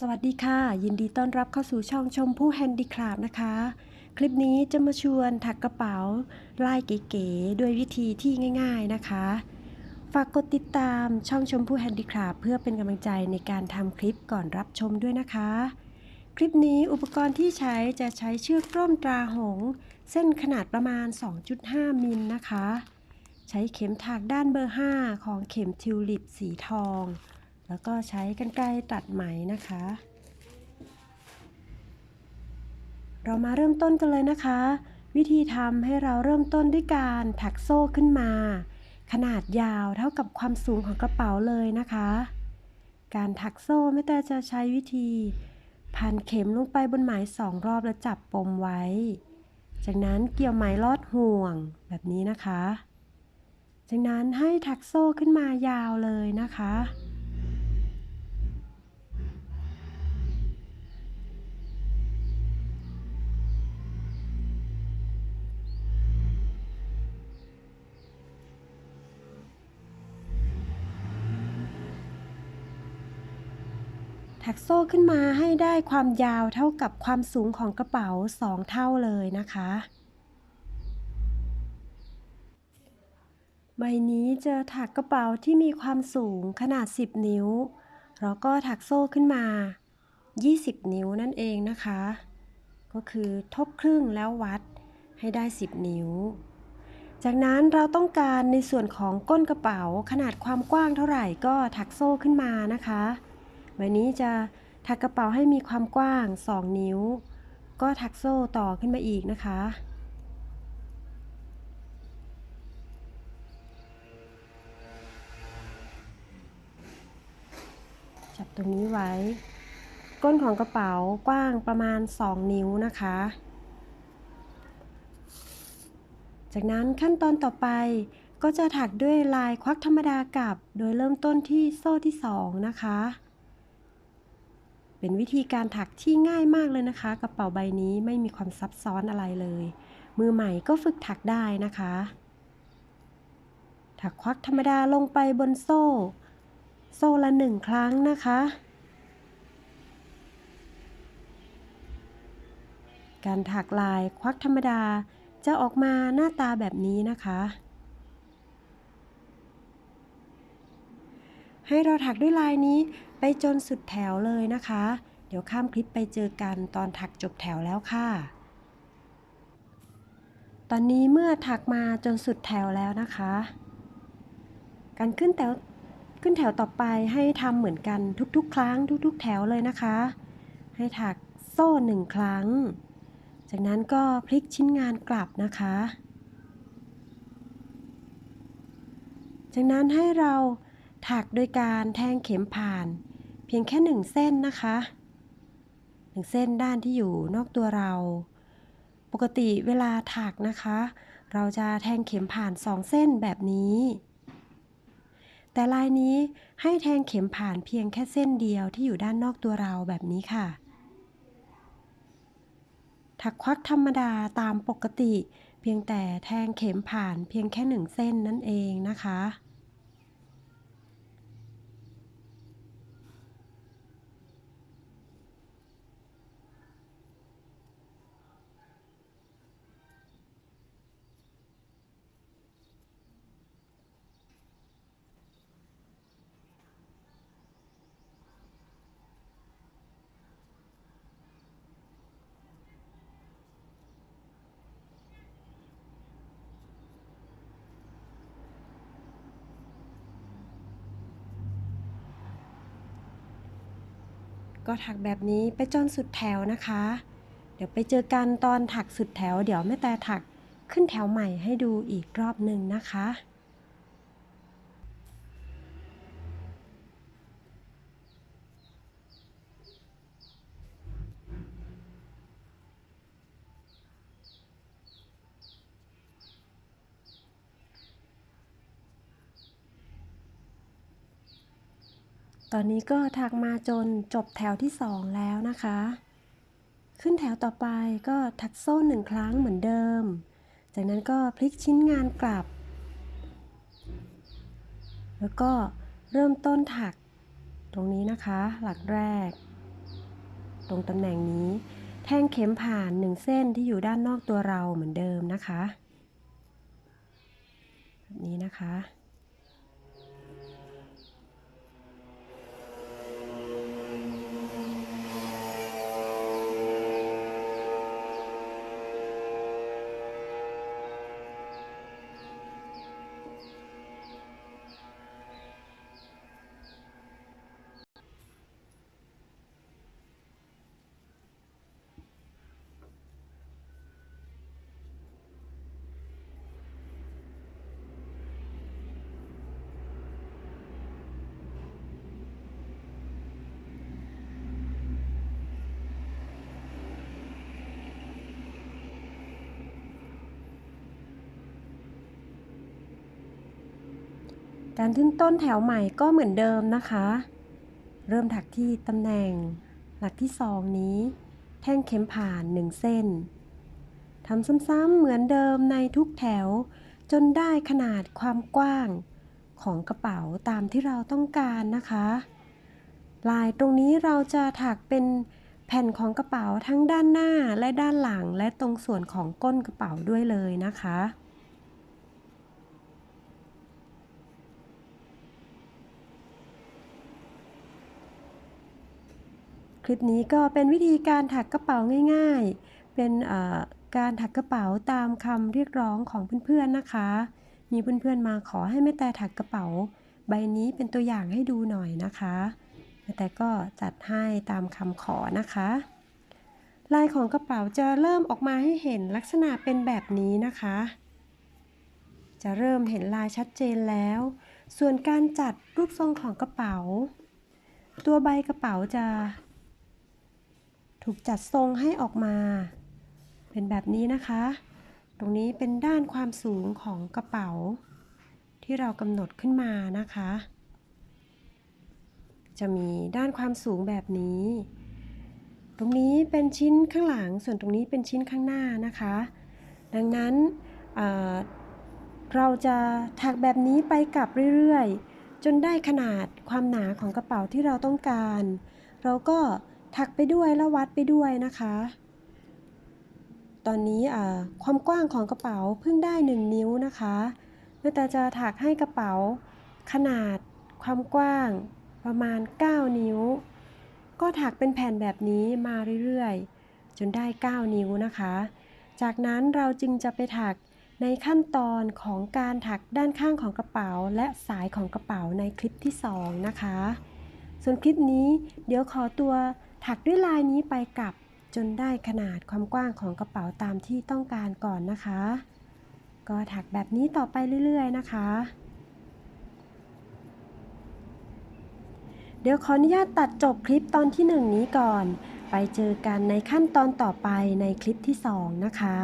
สวัสดีค่ะ ยินดีต้อนรับเข้าสู่ช่องชมพู่แฮนดี้คราฟนะคะ คลิปนี้จะมาชวนถักกระเป๋าลายเก๋ๆด้วยวิธีที่ง่าย ๆนะคะ ฝากกดติดตามช่องชมพู่แฮนดี้คราฟเพื่อเป็นกำลังใจในการทำคลิปก่อนรับชมด้วยนะคะ คลิปนี้อุปกรณ์ที่ใช้จะใช้เชือกร่มตราหง เส้นขนาดประมาณ 2.5 มิลนะคะ ใช้เข็มถักด้านเบอร์ 5 ของเข็มทิวลิปสีทอง แล้วก็ใช้กรรไกรตัดไหมนะคะ เรามาเริ่มต้นกันเลยนะคะ วิธีทำให้เราเริ่มต้นด้วยการถักโซ่ขึ้นมา ขนาดยาวเท่ากับความสูงของกระเป๋าเลยนะคะ การถักโซ่ไม่แต่จะใช้วิธี พันเข็มลงไปบนไหมสองรอบแล้วจับปมไว้ จากนั้นเกี่ยวไหมลอดห่วงแบบนี้นะคะ จากนั้นให้ถักโซ่ขึ้นมายาวเลยนะคะ ถักโซ่ขึ้นมาให้ได้ความยาวเท่ากับความสูงของกระเป๋า 2 เท่าเลยนะคะ ใบนี้จะถักกระเป๋าที่มีความสูงขนาด 10 นิ้ว แล้วก็ถักโซ่ขึ้นมา 20 นิ้วนั่นเองนะคะ ก็คือทบครึ่งแล้ววัดให้ได้ 10 นิ้ว จากนั้นเราต้องการในส่วนของก้นกระเป๋าขนาดความกว้างเท่าไหร่ก็ถักโซ่ขึ้นมานะคะ ใบนี้จะถักกระเป๋าให้มีความกว้าง 2 นิ้ว ก็ถักโซ่ต่อขึ้นมาอีกนะคะ จับตรงนี้ไว้ ก้นของกระเป๋ากว้างประมาณ 2 นิ้วนะคะ จากนั้นขั้นตอนต่อไปก็จะถักด้วยลายควักธรรมดากับ โดยเริ่มต้นที่โซ่ที่ 2 นะคะ เป็นวิธีการถักที่ง่ายมากเลยนะคะ กระเป๋าใบนี้ไม่มีความซับซ้อนอะไรเลย มือใหม่ก็ฝึกถักได้นะคะ ถักควักธรรมดาลงไปบนโซ่ โซ่ละหนึ่งครั้งนะคะ การถักลายควักธรรมดาจะออกมาหน้าตาแบบนี้นะคะ ให้เราถักด้วยลายนี้ไปจนสุดแถวเลยนะคะ เดี๋ยวข้ามคลิปไปเจอกันตอนถักจบแถวแล้วค่ะ ตอนนี้เมื่อถักมาจนสุดแถวแล้วนะคะ การขึ้นแถวขึ้นแถวต่อไปให้ทำเหมือนกันทุกๆ ครั้งทุก ๆ แถวเลยนะคะ ให้ถักโซ่หนึ่งครั้ง จากนั้นก็พลิกชิ้นงานกลับนะคะ จากนั้นให้เรา ถักโดยการแทงเข็มผ่าน เพียงแค่หนึ่งเส้นนะคะหนึ่งเส้นด้านที่อยู่นอกตัวเรา ปกติเวลาถักนะคะ เราจะแทงเข็มผ่านสองเส้นแบบนี้ แต่ลายนี้ให้แทงเข็มผ่านเพียงแค่เส้นเดียวที่อยู่ด้านนอกตัวเราแบบนี้ค่ะ ถักควักธรรมดาตามปกติ เพียงแต่แทงเข็มผ่านเพียงแค่หนึ่งเส้นนั่นเองนะคะ ก็ถักแบบนี้ไปจนสุดแถวนะคะ เดี๋ยวไปเจอกันตอนถักสุดแถว เดี๋ยวแม่แต่ถักขึ้นแถวใหม่ให้ดูอีกรอบหนึ่งนะคะ ตอนนี้ก็ถักมาจนจบแถวที่ 2 แล้วนะคะ ขึ้นแถวต่อไปก็ถักโซ่หนึ่งครั้งเหมือนเดิม จากนั้นก็พลิกชิ้นงานกลับ แล้วก็เริ่มต้นถักตรงนี้นะคะ หลักแรก ตรงตำแหน่งนี้ แท่งเข็มผ่านหนึ่งเส้นที่อยู่ด้านนอกตัวเราเหมือนเดิมนะคะ แบบนี้นะคะ การขึ้นต้นแถวใหม่ก็เหมือนเดิมนะคะ เริ่มถักที่ตำแหน่งหลักที่2นี้ แท่งเข็มผ่าน1เส้นทำซ้ำๆเหมือนเดิมในทุกแถว จนได้ขนาดความกว้างของกระเป๋าตามที่เราต้องการนะคะ ลายตรงนี้เราจะถักเป็นแผ่นของกระเป๋าทั้งด้านหน้าและด้านหลังและตรงส่วนของก้นกระเป๋าด้วยเลยนะคะ คลิปนี้ก็เป็นวิธีการถักกระเป๋าง่ายๆ เป็นการถักกระเป๋าตามคำเรียกร้องของเพื่อนๆนะคะ มีเพื่อนๆมาขอให้แม่แต่ถักกระเป๋า ใบนี้เป็นตัวอย่างให้ดูหน่อยนะคะแม่แต่ก็จัดให้ตามคำขอนะคะ ลายของกระเป๋าจะเริ่มออกมาให้เห็นลักษณะเป็นแบบนี้นะคะ จะเริ่มเห็นลายชัดเจนแล้ว ส่วนการจัดรูปทรงของกระเป๋า ตัวใบกระเป๋าจะ ถูกจัดทรงให้ออกมา เป็นแบบนี้นะคะ ตรงนี้เป็นด้านความสูงของกระเป๋า ที่เรากำหนดขึ้นมานะคะ จะมีด้านความสูงแบบนี้ ตรงนี้เป็นชิ้นข้างหลัง ส่วนตรงนี้เป็นชิ้นข้างหน้านะคะ ดังนั้นเเราจะถักแบบนี้ไปกลับเรื่อยๆ จนได้ขนาดความหนาของกระเป๋าที่เราต้องการ เราก็ ถักไปด้วยแล้ววัดไปด้วยนะคะ ตอนนี้ความกว้างของกระเป๋าเพิ่งได้ 1 นิ้วนะคะแม่แต่จะถักให้กระเป๋าขนาดความกว้างประมาณ 9 นิ้ว ก็ถักเป็นแผ่นแบบนี้มาเรื่อยๆ จนได้ 9 นิ้วนะคะ จากนั้นเราจึงจะไปถักในขั้นตอนของการถักด้านข้างของกระเป๋า และสายของกระเป๋าในคลิปที่ 2 นะคะ ส่วนคลิปนี้เดี๋ยวขอตัว ถักด้วยลายนี้ไปกลับจนได้ขนาดความกว้างของกระเป๋าตามที่ต้องการก่อนนะคะ ก็ถักแบบนี้ต่อไปเรื่อยๆนะคะ เดี๋ยวขออนุญาตตัดจบคลิปตอนที่ 1 นี้ก่อน ไปเจอกันในขั้นตอนต่อไปในคลิปที่ 2 นะคะ